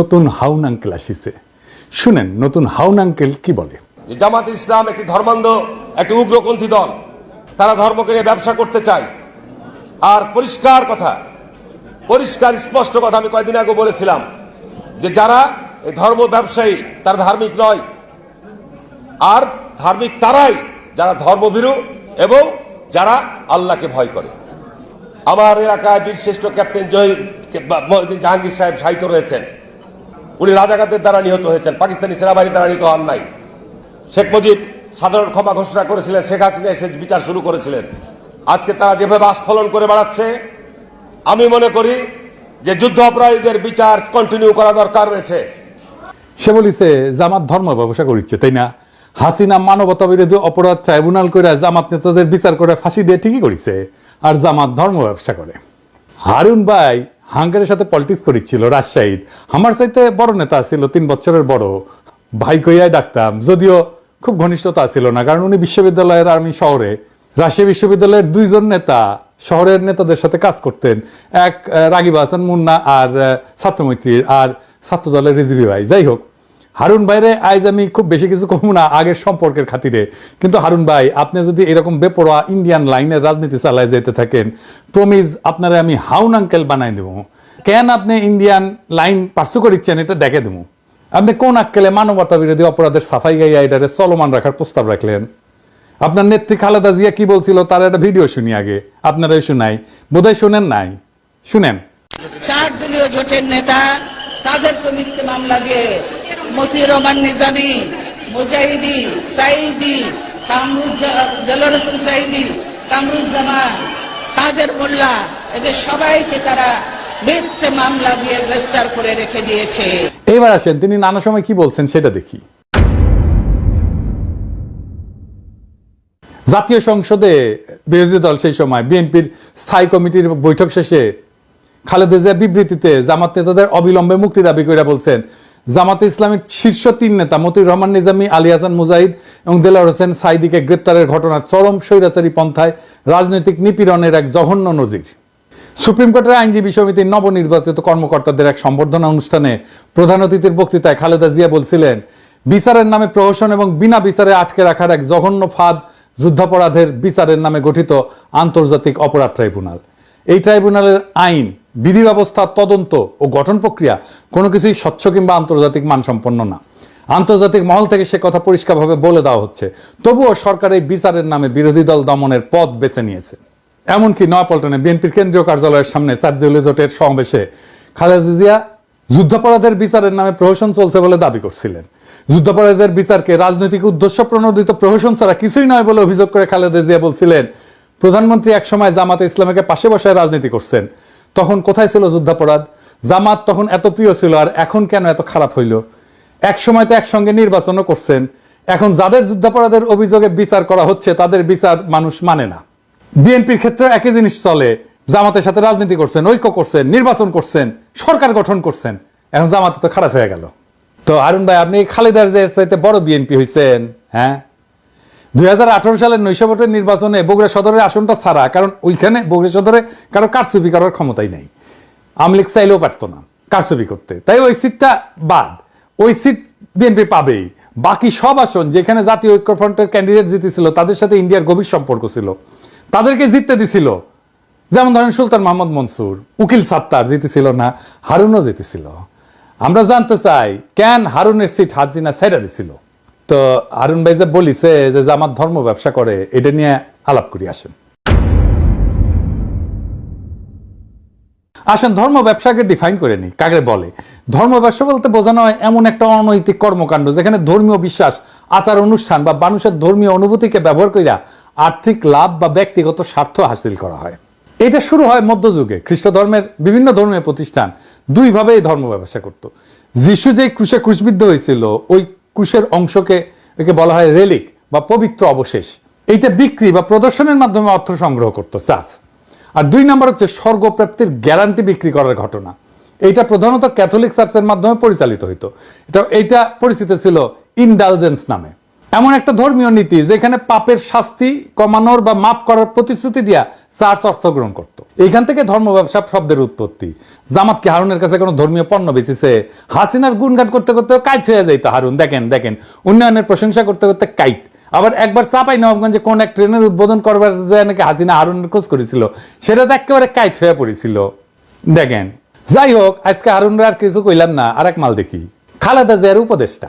নতুন হাউন আঙ্কেল আসিছে। শুনেন, নতুন হাউন আঙ্কেল কি বলে? জামাত ইসলাম একটি ধর্মান্ধ, একটি উগ্রপন্থী দল। তারা ধর্মকে নিয়ে ব্যবসা করতে চায়। আর পরিষ্কার কথা, পরিষ্কার স্পষ্ট কথা আমি কয়েকদিন আগে বলেছিলাম যে যারা ধর্ম ব্যবসায়ী, তারা ধার্মিক নয়। আর ধার্মিক তারাই যারা ধর্মভীরু এবং যারা আল্লাহকে ভয় করে। আমার এলাকায় বীরশ্রেষ্ঠ ক্যাপ্টেন জহির জাহাঙ্গীর সাহেব সাহিত্য রয়েছেন। উনি রাজাকারদের দ্বারা নিহত হয়েছেন। পাকিস্তানি সেনাবাহিনীর দ্বারা নিহত হন নাই। শেখ মুজিব সাধারণ ক্ষমা ঘোষণা করেছিলেন, শেখ হাসিনা এসে বিচার শুরু করেছিলেন। আজকে তারা যেভাবে আস্ফলন করে বেড়াচ্ছে, আমি মনে করি যে যুদ্ধ অপরাধীদের বিচার কন্টিনিউ করা দরকার রয়েছে। সে বলিছে জামাত ধর্ম ব্যবসা করিচ্ছে, তাই না? হাসিনা মানবতা বিরোধী অপরাধ ট্রাইব্যুনাল করে জামাত নেতাদের বিচার করে ফাঁসি দিয়ে ঠিকই করিছে, আর জামাত ধর্ম ব্যবসা করে। হারুন ভাই হাঙ্গারের সাথে পলিটিক্স করেছিল রাজশাহীত আমার সাথে বড় নেতা ছিল, তিন বছরের বড়। ভাই কইয়াই ডাকতাম, যদিও খুব ঘনিষ্ঠতা ছিল না, কারণ উনি বিশ্ববিদ্যালয়ের আমি শহরে। রাশিয়া বিশ্ববিদ্যালয়ের দুইজন নেতা শহরের নেতাদের সাথে কাজ করতেন। এক রাগিব হাসান মুন্না আর ছাত্রমৈত্রীর আর ছাত্র দলের রিজিবি ভাই। যাই হোক হারুন ভাইরে, আজ আমি খুব বেশি কিছু কমু না, আগের সম্পর্কের খাতিরে। কিন্তু হারুন ভাই, আপনি যদি এরকম বেপরোয়া ইন্ডিয়ান লাইনের রাজনীতি চালায় যেতে থাকেন প্রমিজ আপনারা আমি হাউন আঙ্কেল বানাই দেবো। কেন আপনি ইন্ডিয়ান লাইন পার্সু করিচ্ছেন এটা দেখে দেবো। আপনি কোন আক্কেলে মানবতা বিরোধী অপরাধের সাফাই গাইয়া এটারে চলমান রাখার প্রস্তাব রাখলেন? আপনার নেত্রী খালেদা জিয়া কি বলছিল, তার একটা ভিডিও শুনি আগে। আপনারাই শোনাই। বোধহয় শুনেন নাই। শুনেন। চার দলীয় জোটের নেতা মিথ্যে মামলা দিয়ে মোল্লা, এদের সবাইকে তারা মিথ্যে মামলা দিয়ে গ্রেফতার করে রেখে দিয়েছে। এবার আসেন, তিনি নানা সময় কি বলছেন সেটা দেখি। জাতীয় সংসদে বিরোধী দল সেই সময় বিএনপির স্থায়ী কমিটির বৈঠক শেষে খালেদা জিয়া বিবৃতিতে জামাত নেতাদের অবিলম্বে মুক্তি দাবি করে বলছেন জামাতে ইসলামের শীর্ষ তিন নেতা মতিউর রহমান, নিজামী, আলী হাসান, মুজাহিদ এবং দেলার হোসেন সাইদিকে গ্রেপ্তারের ঘটনা চরম স্বৈরাচারী পন্থায় রাজনৈতিক নিপীড়নের এক জঘন্য নজির। সুপ্রিম কোর্টের আইনজীবী সমিতির নবনির্বাচিত কর্মকর্তাদের এক সম্বর্ধনা অনুষ্ঠানে প্রধান অতিথির বক্তৃতায় খালেদা জিয়া বলছিলেন, বিচারের নামে প্রহসন এবং বিনা বিচারে আটকে রাখার এক জঘন্য ফাঁদ যুদ্ধাপরাধের বিচারের নামে গঠিত আন্তর্জাতিক অপরাধ ট্রাইব্যুনাল। এই ট্রাইব্যুনালের আইন বিধি ব্যবস্থা, তদন্ত ও গঠন প্রক্রিয়া কোনো কিছুই স্বচ্ছ কিংবা আন্তর্জাতিক মানসম্পন্ন না। আন্তর্জাতিক মহল থেকে সে কথা পরিষ্কারভাবে বলে দেওয়া হচ্ছে। তবুও সরকার এই বিচারের নামে বিরোধী দল দমনের পথ বেছে নিয়েছে। এমনকি নয়াপল্টনে বিএনপির কেন্দ্রীয় কার্যালয়ের সামনে সার্জিউল জোটের সমাবেশে খালেদা জিয়া যুদ্ধাপরাধের বিচারের নামে প্রহসন চলছে বলে দাবি করছিলেন। যুদ্ধাপরাধের বিচারকে রাজনৈতিক উদ্দেশ্য প্রণোদিত প্রহসন ছাড়া কিছুই নয় বলে অভিযোগ করে খালেদা জিয়া বলছিলেন, প্রধানমন্ত্রী একসময় জামাতে ইসলামকে পাশে বসায় রাজনীতি করছেন। তখন কোথায় ছিল যুদ্ধাপরাধ? জামাত তখন এত প্রিয় ছিল আর এখন কেন এত খারাপ হইল? এক সময় তো একসঙ্গে নির্বাচনও করছেন। এখন যাদের যুদ্ধাপরাধের অভিযোগে বিচার করা হচ্ছে, তাদের বিচার মানুষ মানে না। বিএনপির ক্ষেত্রে একই জিনিস চলে। জামাতের সাথে রাজনীতি করছেন, ঐক্য করছেন, নির্বাচন করছেন, সরকার গঠন করছেন। এখন জামাতে তো খারাপ হয়ে গেল। তো আরুন ভাই, আপনি খালেদার যে বড় বিএনপি হয়েছেন হ্যাঁ? দুই সালের নৈশ ভোটের নির্বাচনে বগুড়া সদরের আসনটা ছাড়া, কারণ ওইখানে বগুড়া সদরে কারও কারচুপি করার ক্ষমতাই নাই। আমলিক চাইলেও পারতো না কারচুপি করতে। তাই ওই সিটটা বাদ। ওই সিট বিএনপি পাবেই। বাকি সব আসন যেখানে জাতীয় ঐক্যফ্রন্টের ক্যান্ডিডেট জিতেছিল, তাদের সাথে ইন্ডিয়ার গভীর সম্পর্ক ছিল। তাদেরকে জিততে দিছিল। যেমন ধরেন সুলতান মোহাম্মদ মনসুর, উকিল সাত্তার জিতেছিল না, হারুনও জিতেছিল। আমরা জানতে চাই, কেন হারুনের সিট হাজিনা ছেড়ে দিছিল? তো আরুন ভাই যে বলিছে যে জামাত ধর্ম ব্যবসা করে, এটা নিয়ে আলাপ করি, আসেন। আসেন, ধর্ম ব্যবসাকে ডিফাইন করে নি কাকে বলে? ধর্ম ব্যবসা বলতে বোঝানো হয় এমন একটা অনৈতিক কর্মকাণ্ড, যেখানে ধর্মীয় বিশ্বাস, আচার অনুষ্ঠান বা মানুষের ধর্মীয় অনুভূতিকে ব্যবহার করিয়া আর্থিক লাভ বা ব্যক্তিগত স্বার্থ হাসিল করা হয়। এটা শুরু হয় মধ্যযুগে। খ্রিস্ট ধর্মের বিভিন্ন ধর্মীয় প্রতিষ্ঠান দুইভাবে এই ধর্ম ব্যবসা করত। যিশু যে ক্রুশে ক্রুশবিদ্ধ হয়েছিল, ওই ক্রুশের অংশকে একে বলা হয় রেলিক বা পবিত্র অবশেষ। এইটা বিক্রি বা প্রদর্শনের মাধ্যমে অর্থ সংগ্রহ করতো চার্চ আর দুই নম্বর হচ্ছে স্বর্গপ্রাপ্তির গ্যারান্টি বিক্রি করার ঘটনা। এইটা প্রধানত ক্যাথলিক চার্চের মাধ্যমে পরিচালিত হইতো। এটা, এইটা পরিচিত ছিল ইনডালজেন্স নামে। এমন একটা ধর্মীয় নীতি যেখানে পাপের শাস্তি কমানোর বা মাফ করার প্রতিশ্রুতি দিয়া চার্চ অর্থ গ্রহণ করত। এইখান থেকে ধর্ম ব্যবসা শব্দের উৎপত্তি। জামাত কি হারুনের কাছে কোনো ধর্মীয় পণ্য বেচেছে? হাসিনার গুণগান করতে করতে কাইট হয়ে যাইতো হারুন। দেখেন দেখেন, উন্নয়নের প্রশংসা করতে করতে কাইট। আবার একবার চাপাই নবাবগঞ্জে কোন এক ট্রেনের উদ্বোধন করবার যায় নাকি হাসিনা হারুনের খোঁজ করেছিল, সেটা তো একেবারে কাইট হয়ে পড়েছিল। দেখেন, যাই হোক, আজকে হারুনরা আর কিছু কইলাম না আর এক মাল দেখি। খালেদা জিয়ার উপদেষ্টা।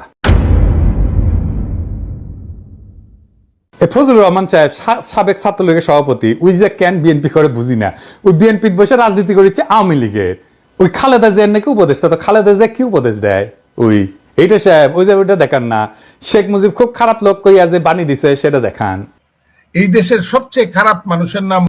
ফজলুর রহমান সাহেব সাবেক ছাত্রলীগের সভাপতি, ওই যে কেন বিএনপি করে বুঝি না। ওই বিএনপি বসে রাজনীতি করেছে আওয়ামী লীগের। ওই খালেদা জিয়ার নাকি উপদেশটা তো খালেদা জিয়া কি উপদেশ দেয়? ওই, এইটা সাহেব, ওই যে ওইটা দেখান না। শেখ মুজিব খুব খারাপ লোক কইয়া যে বাণী দিছে, সেটা দেখান। এই দেশের সবচেয়ে খারাপ মানুষের নাম